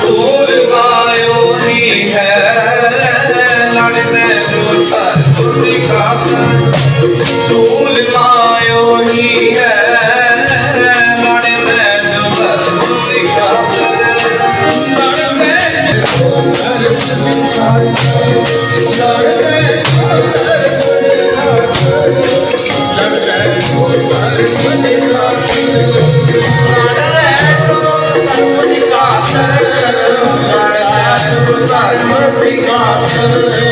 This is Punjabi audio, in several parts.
ਤੋਰ ਵਾਇਓ ਨੀ ਹੈ। ਲੜਦੇ ਜੋ ਧਰ ਸੁਣੀ ਖਾਤਰ ਤੋਲ ਦੂਰ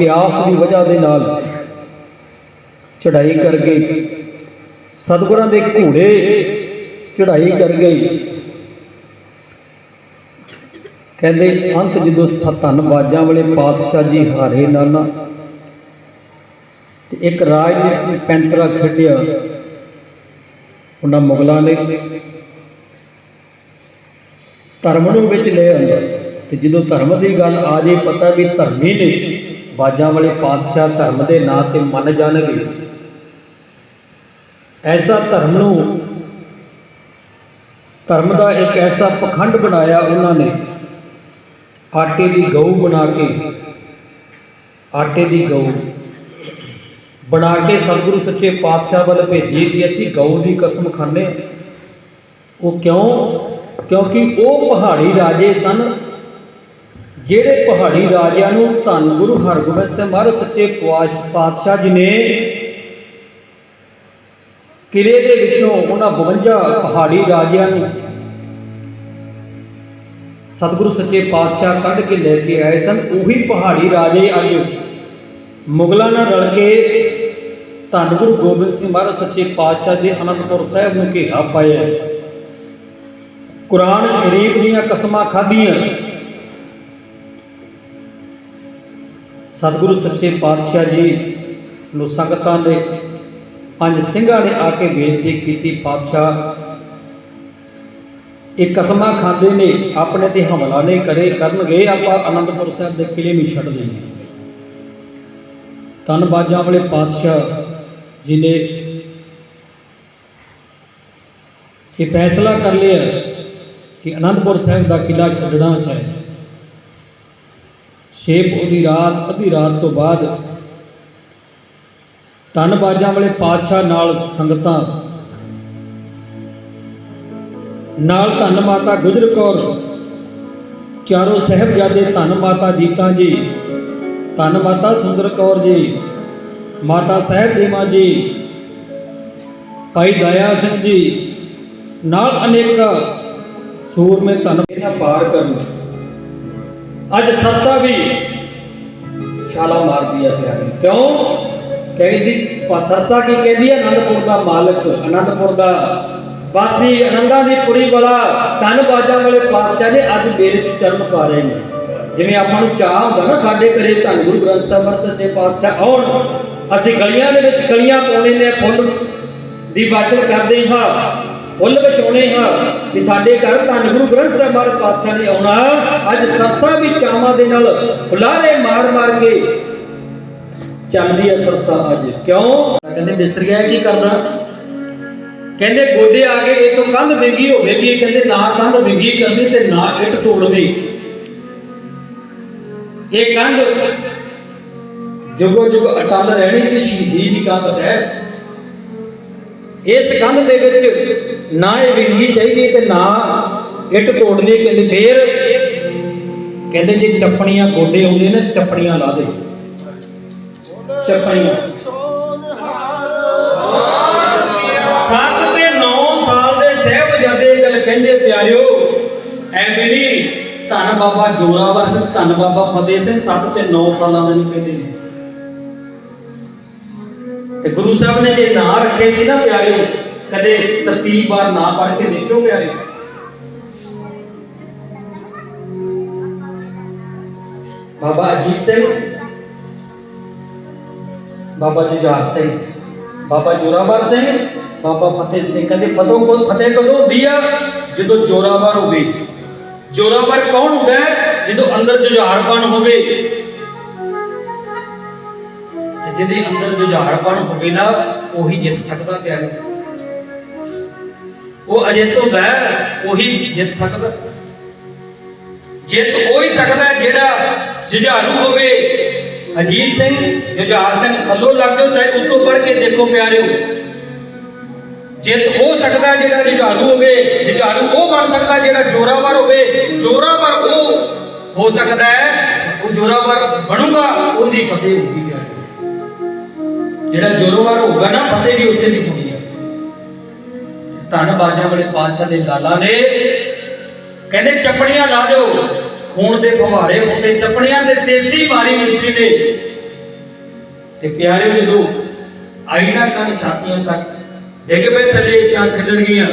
ਪਿਆਸ ਦੀ ਵਜ੍ਹਾ ਦੇ ਨਾਲ ਚੜਾਈ ਕਰ ਗਈ। ਸਤਿਗੁਰਾਂ ਦੇ ਘੋੜੇ ਚੜਾਈ ਕਰ ਗਈ। ਕਹਿੰਦੇ ਅੰਤ ਜਦੋਂ ਸਤਨ ਬਾਜਾਂ ਵਾਲੇ ਪਾਤਸ਼ਾਹ ਜੀ ਹਾਰੇ ਨਾਨਾ, ਤੇ ਇੱਕ ਰਾਜਨੀਤੀ ਪੈਂਤਰਾ ਖੇਡਿਆ। ਉਹਨਾਂ ਮੁਗਲਾਂ ਨੇ ਧਰਮ ਨੂੰ ਵਿੱਚ ਲੈ ਆਂਦਾ। ਤੇ ਜਦੋਂ ਧਰਮ ਦੀ ਗੱਲ ਆ ਜੇ ਪਤਾ ਵੀ ਧਰਮੀ ਨੇ ਬਾਜਾਂ ਵਾਲੇ ਪਾਤਸ਼ਾਹ ਧਰਮ ਦੇ ਨਾਂ ਤੇ ਮੰਨ ਜਾਣਗੇ। ਐਸਾ ਧਰਮ ਨੂੰ ਧਰਮ ਦਾ ਇੱਕ ਐਸਾ ਪਖੰਡ ਬਣਾਇਆ ਉਹਨਾਂ ਨੇ। ਆਟੇ ਦੀ ਗਊ ਬਣਾ ਕੇ, ਆਟੇ ਦੀ ਗਊ ਬਣਾ ਕੇ ਸਤਿਗੁਰੂ ਸੱਚੇ ਪਾਤਸ਼ਾਹ ਵੱਲ ਭੇਜੀ ਕਿ ਅਸੀਂ ਗਊ ਦੀ ਕਸਮ ਖਾਂਦੇ ਉਹ ਕਿਉਂ? ਕਿਉਂਕਿ ਉਹ ਪਹਾੜੀ ਰਾਜੇ ਸਨ। ਜਿਹੜੇ ਪਹਾੜੀ ਰਾਜਿਆਂ ਨੂੰ ਧੰਨ ਗੁਰੂ ਹਰਗੋਬਿੰਦ ਸਿੰਘ ਮਹਾਰਾਜ ਸੱਚੇ ਪਾਤਸ਼ਾਹ ਜੀ ਨੇ ਕਿਲੇ ਦੇ ਵਿੱਚੋਂ ਉਹਨਾਂ 52 ਪਹਾੜੀ ਰਾਜਿਆਂ ਨੂੰ ਸਤਿਗੁਰੂ ਸੱਚੇ ਪਾਤਸ਼ਾਹ ਕੱਢ ਕੇ ਲੈ ਕੇ ਆਏ ਸਨ, ਉਹੀ ਪਹਾੜੀ ਰਾਜੇ ਅੱਜ ਮੁਗਲਾਂ ਨਾਲ ਰਲ ਕੇ ਧੰਨ ਗੁਰੂ ਗੋਬਿੰਦ ਸਿੰਘ ਮਹਾਰਾਜ ਸੱਚੇ ਪਾਤਸ਼ਾਹ ਦੇ ਅਨੰਦਪੁਰ ਸਾਹਿਬ ਨੂੰ ਘੇਰਾ ਪਾਇਆ ਕੁਰਾਨ ਸ਼ਰੀਫ ਦੀਆਂ ਕਸਮਾਂ ਖਾਧੀਆਂ। ਸਤਿਗੁਰੂ ਸੱਚੇ ਪਾਤਸ਼ਾਹ ਜੀ ਨੂੰ ਸੰਗਤਾਂ ਦੇ ਪੰਜ ਸਿੰਘਾਂ ਨੇ ਆ ਕੇ ਬੇਨਤੀ ਕੀਤੀ, ਪਾਤਸ਼ਾਹ, ਇਹ ਕਸਮਾਂ ਖਾਂਦੇ ਨੇ, ਆਪਣੇ ਤੇ ਹਮਲਾ ਨਹੀਂ ਕਰੇ, ਕਰਨਗੇ ਆਪਾਂ ਅਨੰਦਪੁਰ ਸਾਹਿਬ ਦੇ ਕਿਲੇ ਨੂੰ ਛੱਡ ਦੇਣਗੇ ਧੰਨ ਬਾਜਾਂ ਵਾਲੇ ਪਾਤਸ਼ਾਹ ਜੀ ਨੇ ਇਹ ਫੈਸਲਾ ਕਰ ਲਿਆ ਕਿ ਅਨੰਦਪੁਰ ਸਾਹਿਬ ਦਾ ਕਿਲਾ ਛੱਡਣਾ ਹੈ। ਛੇ ਉਹਦੀ ਰਾਤ, ਅੱਧੀ ਰਾਤ ਤੋਂ ਬਾਅਦ ਧੰਨ ਵਾਲੇ ਪਾਤਸ਼ਾਹ ਨਾਲ ਸੰਗਤਾਂ, ਨਾਲ ਧੰਨ ਮਾਤਾ ਗੁਜਰ ਕੌਰ, ਚਾਰੋਂ ਸਹਿਬਜ਼ਾਦੇ ਧੰਨ ਮਾਤਾ ਜੀਤਾ ਜੀ, ਧੰਨ ਮਾਤਾ ਸੁੰਦਰ ਕੌਰ ਜੀ, ਮਾਤਾ ਸਾਹਿਬ ਦੇਵਾ ਜੀ, ਭਾਈ ਦਇਆ ਸਿੰਘ ਜੀ, ਨਾਲ ਅਨੇਕਾਂ ਸੂਰਮੇ ਧੰਨ ਇਹਨਾਂ ਪਾਰ ਕਰਨ ਅੱਜ ਸੱਸਾ ਵੀ ਛਾਲਾ ਮਾਰਦੀ ਹੈ ਪਿਆਰੀ ਕਿਉਂ? ਕਹਿੰਦੀ ਪ- ਕੀ ਕਹਿੰਦੀ ਹੈ ਆਨੰਦਪੁਰ ਦਾ ਮਾਲਕ ਆਨੰਦਪੁਰ ਦਾ ਵਾਸੀ ਆਨੰਦਾਂ ਦੀ ਪੁਰੀ ਵਾਲਾ ਧੰਨ ਬਾਜਾਂ ਵਾਲੇ ਪਾਤਸ਼ਾਹ ਨੇ ਅੱਜ ਮੇਰੇ ਚ ਚਰਨ ਪਾ ਰਹੇ ਨੇ। ਜਿਵੇਂ ਆਪਾਂ ਨੂੰ ਚਾਹ ਹੁੰਦਾ ਨਾ, ਸਾਡੇ ਘਰੇ ਧੰਨ ਗੁਰੂ ਗ੍ਰੰਥ ਸਾਹਿਬ ਮਰਤ ਤੇ ਪਾਤਸ਼ਾਹ ਆਉਣ, ਅਸੀਂ ਗਲੀਆਂ ਦੇ ਵਿੱਚ ਗਲੀਆਂ ਪਾਉਣੇ ਨੇ ਫੁੱਲ ਦੀ ਬਾਚਨ ਕਰਦੇ ਹਾਂ। ਫੁੱਲ ਵਿਚਾਉਣੇ ਹਾਂ ਕਿ ਸਾਡੇ ਘਰ ਧੰਨ ਗੁਰੂ ਗ੍ਰੰਥ ਸਾਹਿਬ ਮਹਾਰਾਜ ਪਾਤਸ਼ਾਹ ਨੇ ਆਉਣਾ। ਅੱਜ ਸਰਸਾ ਵੀ ਚਾਵਾਂ ਦੇ ਨਾਲ ਹੁਲਾਰੇ ਮਾਰ ਮਾਰ ਕੇ ਚੱਲਦੀ ਹੈ ਸਰਸਾ ਅੱਜ। ਕਿਉਂ? ਕਹਿੰਦੇ ਮਿਸਤਰੀਆ ਕੀ ਕਰਦਾ? ਕਹਿੰਦੇ ਗੋਡੇ ਆ ਕੇ ਇਹ ਤੋਂ ਕੰਧ ਵਿੰਗੀ ਹੋਵੇਗੀ ਕਹਿੰਦੇ ਨਾ ਕੰਧ ਵਿੰਗੀ ਕਰਨੀ ਤੇ ਨਾ ਇੱਟ ਤੋੜਨੀ। ਇਹ ਕੰਧ ਜੁਗੋ ਜੁਗ ਅਟਲ ਰਹਿਣੀ ਤੇ ਸ਼ਹੀਦੀ ਦੀ ਕੰਧ ਹੈ। ਇਸ ਕੰਧ ਦੇ ਵਿੱਚ ਨਾ ਇਹ ਵਿੰਗੀ ਚਾਹੀਦੀ ਤੇ ਨਾ ਇੱਟ ਤੋੜਨੀ, ਕਹਿੰਦੇ ਫੇਰ ਕਹਿੰਦੇ ਜੇ ਚੱਪਣੀਆਂ ਗੋਡੇ ਆਉਂਦੇ ਨੇ, ਚੱਪਣੀਆਂ ਲਾ ਦੇ। ਚੱਪਣੀਆਂ। ਸੱਤ ਤੇ 9 ਸਾਲ ਦੇ ਸਹਿਬਜ਼ਾਦੇ ਗੱਲ ਕਹਿੰਦੇ, ਪਿਆਰਿਓ, ਐ ਮੇਰੀ ਧੰਨ ਬਾਬਾ ਜੋਰਾਵਰ ਸਿੰਘ, ਧੰਨ ਬਾਬਾ ਫਤਿਹ ਸਿੰਘ 7 ਤੇ 9 ਸਾਲਾਂ ਦੇ ਨੂੰ ਕਹਿੰਦੇ ਨੇ। ਤੇ ਗੁਰੂ ਸਾਹਿਬ ਨੇ ਜੇ ਨਾਂ ਰੱਖੇ ਸੀ ਨਾ, ਪਿਆਰਿਓ ਕਦੇ ਤਰਤੀਬ ਵਾਰ ਨਾ ਪੜ ਕੇ ਦੇਖਿਓ ਪਿਆਰਿਓ ਬਾਬਾ ਅਜੀਤ ਸਿੰਘ, ਬਾਬਾ ਜੁਝਾਰ ਸਿੰਘ, ਬਾਬਾ ਜੋਰਾਵਰ ਸਿੰਘ, ਬਾਬਾ ਫਤਿਹ ਸਿੰਘ। ਕਹਿੰਦੇ ਫਤੋਂ ਕੋ ਫਤਿਹ ਕਦੋਂ ਹੁੰਦੀ ਆ? ਜਦੋਂ ਜੋਰਾਵਰ ਹੋਵੇ। ਜੋਰਾਵਰ ਕੌਣ ਹੁੰਦਾ ਹੈ? ਜਦੋਂ ਅੰਦਰ ਜੁਝਾਰਪਣ ਹੋਵੇ। ਜਿਹਦੇ ਅੰਦਰ ਜੁਝਾਰਪਣ ਹੋਵੇ ਨਾ, ਉਹੀ ਜਿੱਤ ਸਕਦਾ ਪਿਆਰੇ। ਉਹ ਅਜਿੱਤ ਹੁੰਦਾ ਹੈ ਉਹੀ ਜਿੱਤ ਸਕਦਾ। ਜਿੱਤ ਉਹੀ ਸਕਦਾ ਜਿਹੜਾ ਜੁਝਾਰੂ ਹੋਵੇ। ਅਜੀਤ ਸਿੰਘ, ਜੁਝਾਰ ਸਿੰਘ ਥੱਲੋਂ ਲੱਗ ਜਾਓ, ਚਾਹੇ ਉਸ ਤੋਂ ਪੜ ਕੇ ਦੇਖੋ ਪਿਆਰਿਓ। ਜਿੱਤ ਹੋ ਸਕਦਾ ਜਿਹੜਾ ਜੁਝਾਰੂ ਹੋਵੇ, ਜੁਝਾਰੂ ਉਹ ਬਣ ਸਕਦਾ ਜਿਹੜਾ ਜੋਰਾਵਰ ਹੋਵੇ। ਜੋਰਾਵਰ ਉਹ ਹੋ ਸਕਦਾ ਹੈ, ਉਹ ਜੋਰਾਵਰ ਬਣੂਗਾ, ਉਹਦੀ ਫਤਿਹ ਹੋਊਗੀ ਜਿਹੜਾ ਜੋਰਾਵਰ ਹੋਊਗਾ ਨਾ, ਫਤਿਹ ਵੀ ਉਸੇ ਦੀ ਹੋਣੀ ਧੰਨ ਬਾਜਾਂ ਵਾਲੇ ਪਾਤਸ਼ਾਹ ਦੇ ਲਾਲਾ ਨੇ। ਕਹਿੰਦੇ, ਚੱਪੜੀਆਂ ਲਾ ਦਿਓ। ਖੂਨ ਦੇ ਫਵਾਰੇ ਫੁੱਟੇ ਚੱਪੜੀਆਂ ਦੇ ਤੇਜ਼ੀ ਮਾਰੀ ਮਿਲਦੀ ਨੇ। ਤੇ ਪਿਆਰੇ ਜਦੋਂ ਆਈ ਕੰਨ ਛਾਤੀਆਂ ਤੱਕ ਡਿੱਗ ਪਏ, ਥੱਲੇ ਇੱਟਾਂ ਖਿੱਲਣ ਗਈਆਂ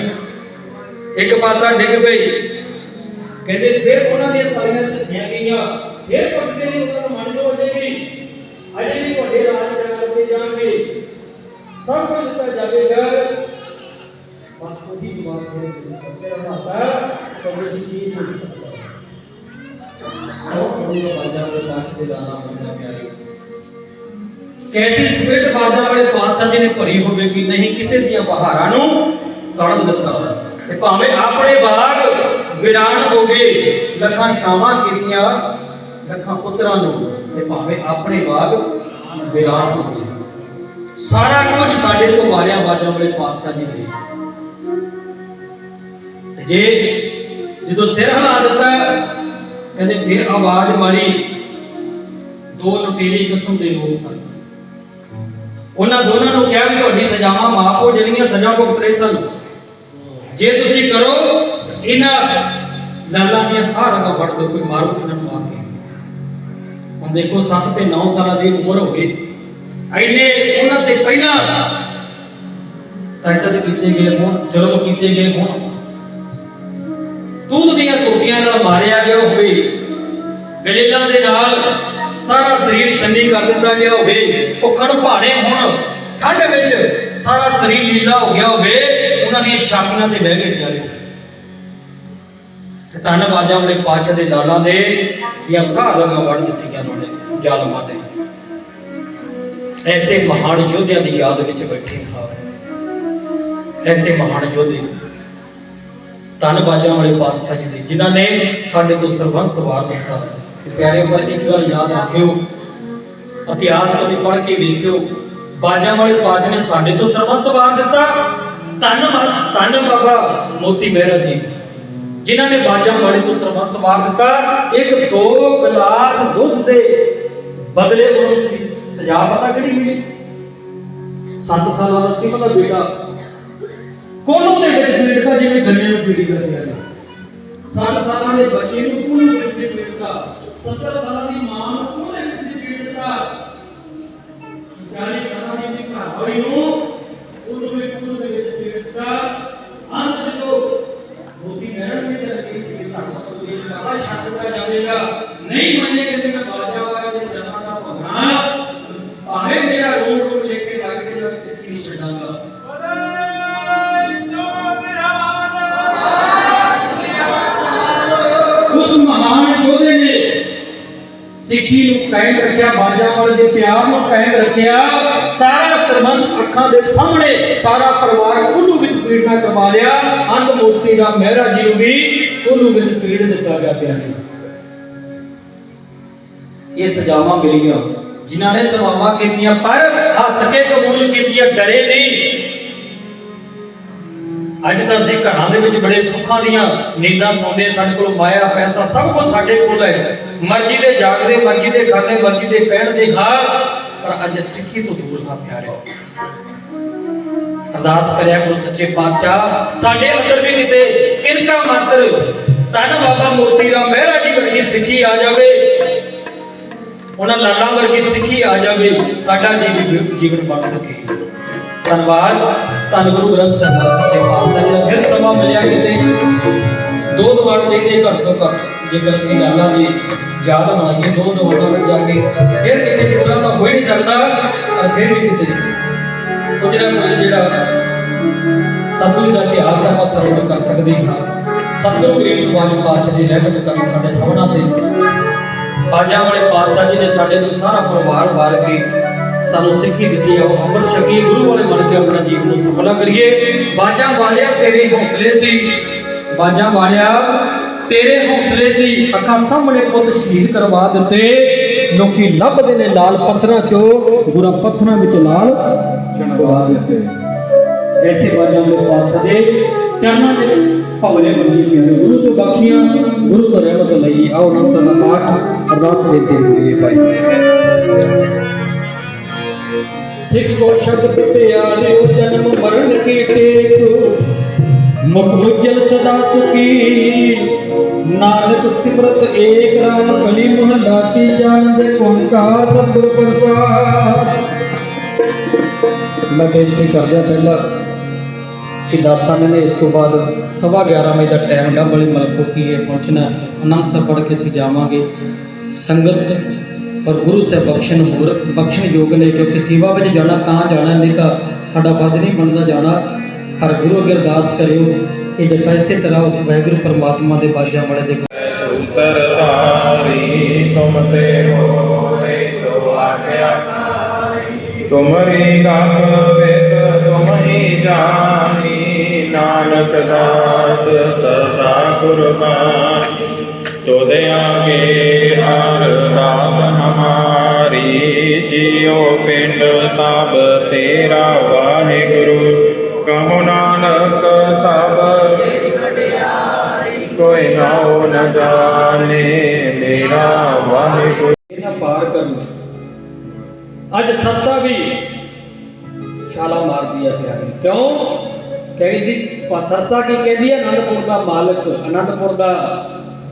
ਇੱਕ ਪਾਸਾ ਡਿੱਗ ਪਈ ਕਹਿੰਦੇ, ਫਿਰ ਉਹਨਾਂ ਦੀਆਂ ਤਾਲੀਆਂ ਧੱਸੀਆਂ ਗਈਆਂ। ਫਿਰ ਪੱਟਦੇ ਨੇ, ਉਹਨਾਂ ਨੂੰ ਮੰਨ ਜੋ ਅਜੇ ਵੀ। ਅਜੇ ਵੀ ਵੱਡੇ ਰਾਜ ਕਰਾ ਜਾਣਗੇ। ਸਭ ਕੁਝ ਦਿੱਤਾ ਜਾਵੇਗਾ। ਬਸ ਉਹਦੀ ਜਵਾਬ ਦੇ ਕੇ ਤੇਰਾ ਮਾਤਾ ਕਬਰ ਦੀ ਕੀ ਹੋ ਸਕਦਾ ਉਹ ਬੜੀ ਬਾਜਾ ਦੇ ਪਾਸ ਦੇ ਦਾਣਾ ਬੰਦਾ ਪਿਆਰੇ ਕੈਸੀ ਸਪਿਰਟ ਬਾਜਾ ਵਾਲੇ ਪਾਤਸ਼ਾਹ ਜੀ ਨੇ ਭਰੀ ਹੋਵੇ ਕਿ ਨਹੀਂ ਕਿਸੇ ਦੀਆਂ ਬਹਾਰਾਂ ਨੂੰ ਸੜਨ ਦਿੱਤਾ ਤੇ ਭਾਵੇਂ ਆਪਣੇ ਬਾਗ ਵਿਰਾਨ ਹੋ ਗਏ ਲੱਖਾਂ ਸ਼ਾਮਾਂ ਕੀਤੀਆਂ ਲੱਖਾਂ ਪੁੱਤਰਾਂ ਨੂੰ ਤੇ ਭਾਵੇਂ ਆਪਣੇ ਬਾਗ ਵਿਰਾਨ ਹੋ ਗਏ ਸਾਰਾ ਕੁਝ ਸਾਡੇ ਤੋਂ ਮਾਰਿਆ ਬਾਜਾ ਵਾਲੇ ਪਾਤਸ਼ਾਹ ਜੀ ਨੇ ਤੇ ਜੇ ਜਦੋਂ ਸਿਰ ਹਿਲਾ ਦਿੱਤਾ ਕਹਿੰਦੇ ਫਿਰ ਆਵਾਜ਼ ਮਾਰੀ, ਦੋ ਲੁਟੇਰੇ ਕਿਸਮ ਦੇ ਲੋਕ ਸਨ। ਉਹਨਾਂ ਦੋਨਾਂ ਨੂੰ ਕਿਹਾ ਵੀ ਤੁਹਾਡੀ ਸਜ਼ਾਵਾਂ ਮਾਫ ਹੋ ਜਾਣਗੀਆਂ, ਸਜ਼ਾ ਭੁਗਤ ਰਹੇ ਸਨ। ਜੇ ਤੁਸੀਂ ਕਰੋ, ਇਹਨਾਂ ਲਾਲਾਂ ਦੀਆਂ ਸਾੜਾਂ ਵੱਢ ਦਿਓ, ਕੋਈ ਮਾਰੋ ਇਹਨਾਂ ਨੂੰ ਆ ਕੇ। ਹੁਣ ਦੇਖੋ 7 ਤੇ 9 ਸਾਲਾਂ ਦੀ ਉਮਰ ਹੋ ਗਈ। ਐਨੇ ਉਹਨਾਂ ਤੇ ਪਹਿਲਾਂ ਤਾਇਦਾਦ ਕੀਤੇ ਗਏ ਹੁਣ, ਜ਼ੁਲਮ ਕੀਤੇ ਗਏ ਹੁਣ। ਤੂਤ ਦੀਆਂ ਸੋਟੀਆਂ ਨਾਲ ਮਾਰਿਆ ਗਿਆ ਹੋਵੇ ਗਲੀਲਾਂ ਦੇ ਨਾਲ ਸਾਰਾ ਸਰੀਰ ਛੰਨੀ ਕਰ ਦਿੱਤਾ ਗਿਆ ਹੋਵੇ, ਭੁੱਖਣ ਭਾਣੇ ਹੁਣ, ਠੰਡ ਵਿੱਚ ਸਾਰਾ ਸਰੀਰ ਲੀਲਾ ਹੋ ਗਿਆ ਹੋਵੇ, ਉਹਨਾਂ ਦੀਆਂ ਛਾਤੀਆਂ ਤੇ ਬਹਿ ਗਏ ਪਿਆਰੇ। ਤੇ ਧੰਨ ਬਾਜਾਂ ਵਾਲੇ ਪਾਤਸ਼ਾਹ ਦੇ ਲਾਲਾਂ ਦੇ ਦੀਆਂ ਸਾਹ ਲਗਾ ਵੜ ਦਿੱਤੀਆਂ ਉਹਨਾਂ ਨੇ, ਜ਼ਾਲਮਾਂ ਦੇ ਐਸੇ ਮਹਾਨ ਯੋਧਿਆਂ ਦੀ ਯਾਦ ਵਿੱਚ ਬੈਠੇ ਹਾਂ। ਐਸੇ ਮਹਾਨ ਯੋਧੇ ਧੰਨ ਵਾਲੇ ਪਾਤਸ਼ਾਹ ਜੀ ਦੇ, ਜਿਨ੍ਹਾਂ ਨੇ ਸਾਡੇ ਤੋਂ ਸਰਬੰਸ ਸਵਾਰ ਦਿੱਤਾ ਤੇ ਪਿਆਰੇ ਪਰ ਇੱਕ ਗੱਲ ਯਾਦ ਰੱਖਿਓ। ਇਤਿਹਾਸ ਕਦੇ ਪੜ੍ਹ ਕੇ ਵੇਖਿਓ, ਬਾਜਾਂ ਵਾਲੇ ਪਾਤਸ਼ਾਹ ਨੇ ਸਾਡੇ ਤੋਂ ਸਰਬੰਸ ਸਵਾਰ ਦਿੱਤਾ। ਧੰਨ ਧੰਨ ਬਾਬਾ ਮੋਤੀ ਮਹਿਰਾ ਜੀ, ਜਿਨ੍ਹਾਂ ਨੇ ਬਾਜਾਂ ਵਾਲੇ ਤੋਂ ਸਰਬੰਸ ਸਵਾਰ ਦਿੱਤਾ। ਇੱਕ ਦੋ ਗਲਾਸ ਦੁੱਧ ਦੇ ਬਦਲੇ ਉਹਨੂੰ ਸਜ਼ਾ ਪਤਾ ਕਿਹੜੀ ਮਿਲੀ? 7 ਸਾਲਾਂ ਦਾ ਸੀ ਉਹਦਾ ਬੇਟਾ। ਕੋਲੋਂ ਦੇ ਵਿੱਚ ਪੀੜਤਾ ਜਿਵੇਂ ਗੰਨੇ ਨੂੰ ਪੀੜੀ ਕਰਦੇ ਹਨ 7 ਸਾਲਾਂ ਦੇ ਬੱਚੇ ਨੂੰ ਕੋਲੋਂ ਦੇ ਵਿੱਚ ਪੀੜਤਾ 70 ਸਾਲਾਂ ਦੀ ਮਾਂ ਨੂੰ ਕੋਲੋਂ ਦੇ ਵਿੱਚ ਪੀੜਤਾ 40 ਸਾਲਾਂ ਦੀ ਆਪਣੀ ਘਰ ਵਾਲੀ ਨੂੰ ਉਹਨੂੰ ਵੀ ਕੋਲੋਂ ਦੇ ਵਿੱਚ ਪੀੜਤਾ ਅੰਤ ਜਦੋਂ ਮੋਤੀ ਮਹਿਰਨ ਵੀ ਚੱਲ ਗਈ ਸੀ ਧਰਮ ਪ੍ਰਦੇਸ਼ ਦਾ ਛੱਡਦਾ ਜਾਵੇਗਾ ਨਹੀਂ ਮੰਨੇਗੇ ਤੇ ਮੈਂ ਬਾਜਾ ਵਾਲੇ ਦੇ ਜਨਮਾਂ ਦਾ ਭਗਣਾ ਭਾਵੇਂ ਮੇਰਾ ਰੂਪ ਰੂਪ ਲੈ ਕੇ ਲੱਗ ਕੇ ਮੈਂ ਸਿੱਖੀ ਨਹੀਂ ਛੱਡਾਂਗਾ ਸਿੱਖੀ ਨੂੰ ਕਾਇਮ ਰੱਖਿਆ, ਬਾਜਾਂ ਵਾਲੇ ਦੇ ਪਿਆਰ ਨੂੰ ਕਾਇਮ ਰੱਖਿਆ, ਸਾਰਾ ਸਰਬੰਸ ਅੱਖਾਂ ਦੇ ਸਾਹਮਣੇ, ਸਾਰਾ ਪਰਿਵਾਰ ਕੁੱਲੂ ਵਿੱਚ ਪੀੜਨਾ ਕਰਵਾ ਲਿਆ, ਅੰਧ ਮੂਰਤੀ ਦਾ ਮਹਿਰਾ ਜੀ ਨੂੰ ਵੀ ਕੁੱਲੂ ਵਿੱਚ ਪੀੜ ਦਿੱਤਾ ਗਿਆ ਪਿਆ ਜੀ। ਇਹ ਸਜ਼ਾਵਾਂ ਮਿਲੀਆਂ, ਜਿਨ੍ਹਾਂ ਨੇ ਸਵਾਵਾਂ ਕੀਤੀਆਂ, ਪਰ ਹੱਸ ਕੇ ਕਬੂਲ ਕੀਤੀਆਂ, ਡਰੇ ਨਹੀਂ। ਅੱਜ ਤਾਂ ਅਸੀਂ ਘਰਾਂ ਦੇ ਵਿੱਚ ਬੜੇ ਸੁੱਖਾਂ ਦੀਆਂ ਨੀਂਦਾਂ ਸੌਂਦੇ ਸਾਡੇ ਕੋਲ ਮਾਇਆ, ਪੈਸਾ ਸਭ ਕੁਝ ਸਾਡੇ ਕੋਲ ਹੈ। ਮਰਜ਼ੀ ਦੇ ਜਾਗਦੇ, ਮਰਜ਼ੀ ਦੇ ਖਾਣੇ ਮਰਜ਼ੀ ਦੇ ਪਹਿਣ ਦੇ ਖਾ ਪਰ ਅੱਜ ਸਿੱਖੀ ਤੋਂ ਦੂਰ ਨਾ ਪਿਆਰੇ। ਅਰਦਾਸ ਕਰਿਆ ਗੁਰੂ ਸੱਚੇ ਪਾਤਸ਼ਾਹ, ਸਾਡੇ ਅੰਦਰ ਵੀ ਕਿਤੇ ਕਿਨਕਾ ਮਾਤਰ ਤਨ ਬਾਬਾ ਮੋਤੀ ਰਾਮ ਮਹਿਰਾ ਜੀ ਵਰਗੀ ਸਿੱਖੀ ਆ ਜਾਵੇ। ਉਹਨਾਂ ਲਾਲਾਂ ਵਰਗੀ ਸਿੱਖੀ ਆ ਜਾਵੇ, ਸਾਡਾ ਜੀਵਨ ਜੀਵਨ ਬਣ ਸਕੇ। ਧੰਨਵਾਦ, ਧੰਨ ਗੁਰੂ ਗ੍ਰੰਥ ਸਾਹਿਬ ਜੀ ਸੱਚੇ ਪਾਤਸ਼ਾਹ ਜੀ ਦਾ। ਫਿਰ ਸਮਾਂ ਮਿਲਿਆ ਕਿਤੇ? ਦੋ ਦੀਵਾਰ ਚਾਹੀਦੇ ਘੱਟ ਤੋਂ ਘੱਟ। ਜੇਕਰ ਅਸੀਂ ਲਾਲਾਂ ਦੀ ਯਾਦ ਬਣਾਈਏ ਦੋ ਦੀਵਾਰਾਂ ਵਿੱਚ ਜਾ ਕੇ ਫਿਰ ਕਿਤੇ ਪੂਰਾ ਤਾਂ ਹੋ ਹੀ ਨਹੀਂ ਸਕਦਾ, ਪਰ ਫਿਰ ਵੀ ਕਿਤੇ ਕੁਝ ਨਾ ਕੁਝ ਜਿਹੜਾ ਸਤਿਗੁਰੂ ਦਾ ਇਤਿਹਾਸ ਆਪਾਂ ਸਰਵਣ ਕਰ ਸਕਦੇ ਹਾਂ। ਸਤਿਗੁਰੂ ਗਰੀਬ ਨਿਵਾਜ ਪਾਤਸ਼ਾਹ ਦੀ ਰਹਿਮਤ ਕਰਨ ਸਾਡੇ ਸਭਨਾਂ ਤੇ ਬਾਜਾਂ ਵਾਲੇ ਪਾਤਸ਼ਾਹ ਜੀ ਨੇ ਸਾਡੇ ਤੋਂ ਸਾਰਾ ਪਰਿਵਾਰ ਵਾਰ ਕੇ ਸਾਨੂੰ ਸਿੱਖੀ ਦਿੱਤੀ ਹੈ ਉਹ ਅੰਮ੍ਰਿਤ ਛਕੀ, ਗੁਰੂ ਵਾਲੇ ਬਣ ਕੇ ਆਪਣਾ ਜੀਵਨ ਨੂੰ ਸਫਲਾ ਕਰੀਏ। ਬਾਜਾਂ ਵਾਲਿਆ ਤੇਰੇ ਹੌਸਲੇ ਸੀ। ਬਾਜਾਂ ਵਾਲਿਆ ਤੇਰੇ ਹੌਸਲੇ ਸੀ। ਅੱਖਾਂ ਸਾਹਮਣੇ ਪੁੱਤ ਸ਼ਹੀਦ ਕਰਵਾ ਦਿੱਤੇ। ਲੋਕੀ ਲੱਭਦੇ ਨੇ ਲਾਲ ਪੱਥਰਾਂ ਚੋਂ ਗੁਰਾਂ ਪੱਥਰਾਂ ਵਿੱਚ ਲਾਲ ਚਣਵਾ ਦਿੱਤੇ। ਐਸੇ ਬਾਜਾਂ ਵਾਲੇ ਪਾਤਸ਼ਾਹ ਦੇ ਚਰਨਾਂ ਦੇ ਭਵਲੇ ਮੰਗੀ ਪਿਆਰੇ ਗੁਰੂ ਤੋਂ ਬਖਸ਼ੀਆਂ, ਗੁਰੂ ਤੋਂ ਰਹਿਮਤ ਲਈ ਆਓ ਨਾਮ ਸਦਾ ਪਾਠ ਅਰਦਾਸ ਬੇਨਤੀ ਕਰੀਏ ਭਾਈ। ਸਿੱਖ ਸ਼ਬਦ ਪਿਆਰਿਓ ਜਨਮ ਮਰਨ ਕੀ ਟੇਕ ਮੁਖ ਉਜਲ ਸਦਾ ਸੁਖੀ। ਨਾਨਕ ਸਿਮਰਤ ਏਕ ਰਾਮ ਕਲੀ ਮਹਲਾ ਕੀ ਜਾਣ ਦੇ ਓੰਕਾਰ ਸਤਿਗੁਰ ਪ੍ਰਸਾਦ। ਮੈਂ ਬੇਨਤੀ ਕਰਦਾ ਪਹਿਲਾਂ ਕਿ ਦਾਸਾਂ ਨੇ ਇਸ ਤੋਂ ਬਾਅਦ ਸਵਾ 11 ਵਜੇ ਦਾ ਟਾਈਮ ਗਾ, ਬੜੀ ਮਲਕੋਤੀ ਹੈ ਪਹੁੰਚਣਾ। ਆਨੰਦ ਸਾਹਿਬ ਪੜ੍ਹ ਕੇ ਅਸੀਂ ਜਾਵਾਂਗੇ। ਸੰਗਤ ਔਰ ਗੁਰੂ ਸਾਹਿਬ ਬਖਸ਼ਣ ਹੋਰ ਬਖਸ਼ਣ ਯੋਗ ਨੇ, ਕਿਉਂਕਿ ਸੇਵਾ ਵਿੱਚ ਜਾਣਾ ਤਾਂ ਜਾਣਾ, ਨਹੀਂ ਤਾਂ ਸਾਡਾ ਫਰਜ਼ ਨਹੀਂ ਬਣਦਾ ਜਾਣਾ। ਹਰ ਗੁਰੂ ਅਰਦਾਸ ਕਰਿਓ ਇਹ ਦਿੱਤਾ ਇਸੇ ਤਰ੍ਹਾਂ ਉਸ ਵਾਹਿਗੁਰੂ ਪਰਮਾਤਮਾ ਦੇ ਬਾਜਾਂ ਵਾਲੇ ਦੇ ਸੂਤਰ ਧਾਰੀ ਤੁਮ ਤੇ ਹੋਏ ਸੋ ਆਖਿਆ ਤੁਮਰੀ ਗਤ ਵੇਦ ਤੁਮ ਹੀ ਜਾਣੀ ਨਾਨਕ ਦਾਸ ਸਦਾ ਕੁਰਬਾਨੀ ਤੁਧ ਆਗੇ ਅਰਦਾਸ ਹਮਾਰੀ, ਜਿਉ ਪਿੰਡ ਸਭ ਤੇਰਾ ਵਾਹਿਗੁਰੂ। ਨ ਜਾਣੇ, ਮੇਰਾ ਵਾਹਿਗੁਰੂ ਇਹਨਾਂ ਪਾਰ ਕਰਨ। ਅੱਜ ਸੱਸਾ ਵੀ ਛਾਲਾ ਮਾਰਦੀ ਹੈ ਪਿਆਰੀ ਕਿਉਂ? ਕਹਿੰਦੀ ਸੱਸਾ ਕੀ ਕਹਿੰਦੀ ਹੈ ਆਨੰਦਪੁਰ ਦਾ ਮਾਲਕ ਆਨੰਦਪੁਰ ਦਾ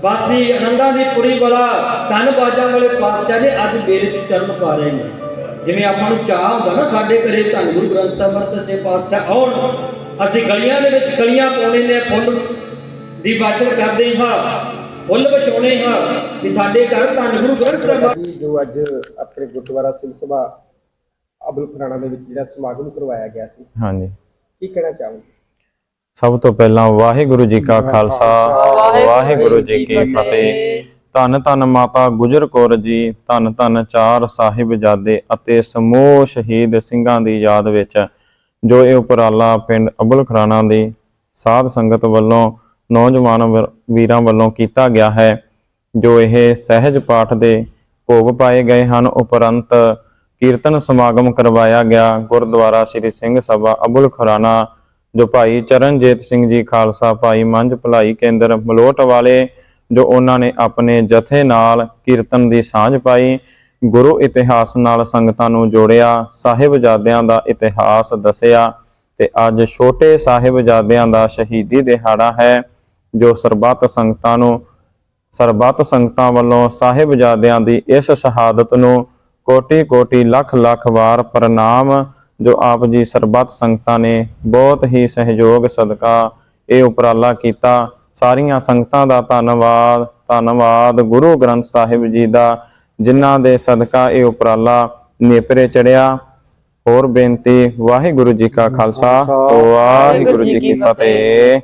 ਵਾਸੀ ਆਨੰਦਾਂ ਦੀ ਪੁਰੀ ਵਾਲਾ ਧੰਨ ਬਾਜਾਂ ਵਾਲੇ ਪਾਤਸ਼ਾਹ ਦੇ ਅੱਜ ਮੇਰੇ ਚ ਚਰਨ ਪਾ ਰਹੇ ਨੇ। ਜਿਵੇਂ ਆਪਾਂ ਨੂੰ ਚਾਹ ਹੁੰਦਾ ਨਾ, ਸਾਡੇ ਘਰੇ ਧੰਨ ਗੁਰੂ ਗ੍ਰੰਥ ਸਾਹਿਬ ਸੱਚੇ ਪਾਤਸ਼ਾਹ ਆਉਣ, ਅਸੀਂ ਗਲੀਆਂ ਦੇ ਵਿੱਚ ਗਲੀਆਂ ਪਾਉਣੇ ਨੇ ਫੁੱਲ ਦੀ ਬਾਚਲ ਕਰਦੇ ਹਾਂ। ਫੁੱਲ ਵਿਛਾਉਣੇ ਹਾਂ ਕਿ ਸਾਡੇ ਘਰ ਧੰਨ ਗੁਰੂ ਗ੍ਰੰਥ ਸਾਹਿਬ ਜੀ ਜੋ ਅੱਜ ਆਪਣੇ ਗੁਰਦੁਆਰਾ ਸਿੰਘ ਸਭਾ ਅਬੁਲ ਖੁਰਾਣਾ ਦੇ ਵਿੱਚ ਜਿਹੜਾ ਸਮਾਗਮ ਕਰਵਾਇਆ ਗਿਆ ਸੀ। ਹਾਂਜੀ। ਕੀ ਕਹਿਣਾ ਚਾਹੋਗੇ? ਸਭ ਤੋਂ ਪਹਿਲਾਂ ਵਾਹਿਗੁਰੂ ਜੀ ਕਾ ਖਾਲਸਾ ਵਾਹਿਗੁਰੂ ਜੀ ਕੀ ਫਤਿਹ। ਧੰਨ ਧੰਨ ਮਾਤਾ ਗੁਜਰ ਕੌਰ ਜੀ ਧੰਨ ਧੰਨ ਚਾਰ ਸਾਹਿਬਜ਼ਾਦੇ ਅਤੇ ਸਮੂਹ ਸ਼ਹੀਦ ਸਿੰਘਾਂ ਦੀ ਯਾਦ ਵਿੱਚ ਜੋ ਇਹ ਉਪਰਾਲਾ ਪਿੰਡ ਅਬੁਲ ਖਰਾਣਾ ਦੀ ਸਾਧ ਸੰਗਤ ਵੱਲੋਂ ਨੌਜਵਾਨ ਵ- ਵੀਰਾਂ ਵੱਲੋਂ ਕੀਤਾ ਗਿਆ ਹੈ, ਜੋ ਇਹ ਸਹਿਜ ਪਾਠ ਦੇ ਭੋਗ ਪਾਏ ਗਏ ਹਨ। ਉਪਰੰਤ ਕੀਰਤਨ ਸਮਾਗਮ ਕਰਵਾਇਆ ਗਿਆ। ਗੁਰਦੁਆਰਾ ਸ੍ਰੀ ਸਿੰਘ ਸਭਾ ਅਬੁਲ ਖੁਰਾਨਾ, ਜੋ ਭਾਈ ਚਰਨਜੀਤ ਸਿੰਘ ਜੀ ਖਾਲਸਾ, ਭਾਈ ਮੰਝ ਭਲਾਈ ਕੇਂਦਰ ਮਲੋਟ ਵਾਲੇ, ਜੋ ਉਹਨਾਂ ਨੇ ਆਪਣੇ ਜਥੇ ਨਾਲ ਕੀਰਤਨ ਦੀ ਸਾਂਝ ਪਾਈ, ਗੁਰੂ ਇਤਿਹਾਸ ਨਾਲ ਸੰਗਤਾਂ ਨੂੰ ਜੋੜਿਆ, ਸਾਹਿਬਜ਼ਾਦਿਆਂ ਦਾ ਇਤਿਹਾਸ ਦੱਸਿਆ ਤੇ ਅੱਜ ਛੋਟੇ ਸਾਹਿਬਜ਼ਾਦਿਆਂ ਦਾ ਸ਼ਹੀਦੀ ਦਿਹਾੜਾ ਹੈ। ਜੋ ਸਰਬੱਤ ਸੰਗਤਾਂ ਨੂੰ ਸਰਬੱਤ ਸੰਗਤਾਂ ਵੱਲੋਂ ਸਾਹਿਬਜ਼ਾਦਿਆਂ ਦੀ ਇਸ ਸ਼ਹਾਦਤ ਨੂੰ ਕੋਟੀ ਕੋਟੀ ਲੱਖ ਲੱਖ ਵਾਰ ਪ੍ਰਣਾਮ ਜੋ ਆਪ ਜੀ ਸਰਬੱਤ ਸੰਗਤਾਂ ਨੇ ਬਹੁਤ ਹੀ ਸਹਿਯੋਗ ਸਦਕਾ ਇਹ ਉਪਰਾਲਾ ਕੀਤਾ। ਸਾਰੀਆਂ ਸੰਗਤਾਂ ਦਾ ਧੰਨਵਾਦ ਧੰਨਵਾਦ ਗੁਰੂ ਗ੍ਰੰਥ ਸਾਹਿਬ ਜੀ ਦਾ ਜਿਨ੍ਹਾਂ ਦੇ ਸਦਕਾ ਇਹ ਉਪਰਾਲਾ ਨੇਪਰੇ ਚੜਿਆ। ਹੋਰ ਬੇਨਤੀ ਵਾਹਿਗੁਰੂ ਜੀ ਕਾ ਖਾਲਸਾ ਵਾਹਿਗੁਰੂ ਜੀ ਕੀ ਫਤਿਹ।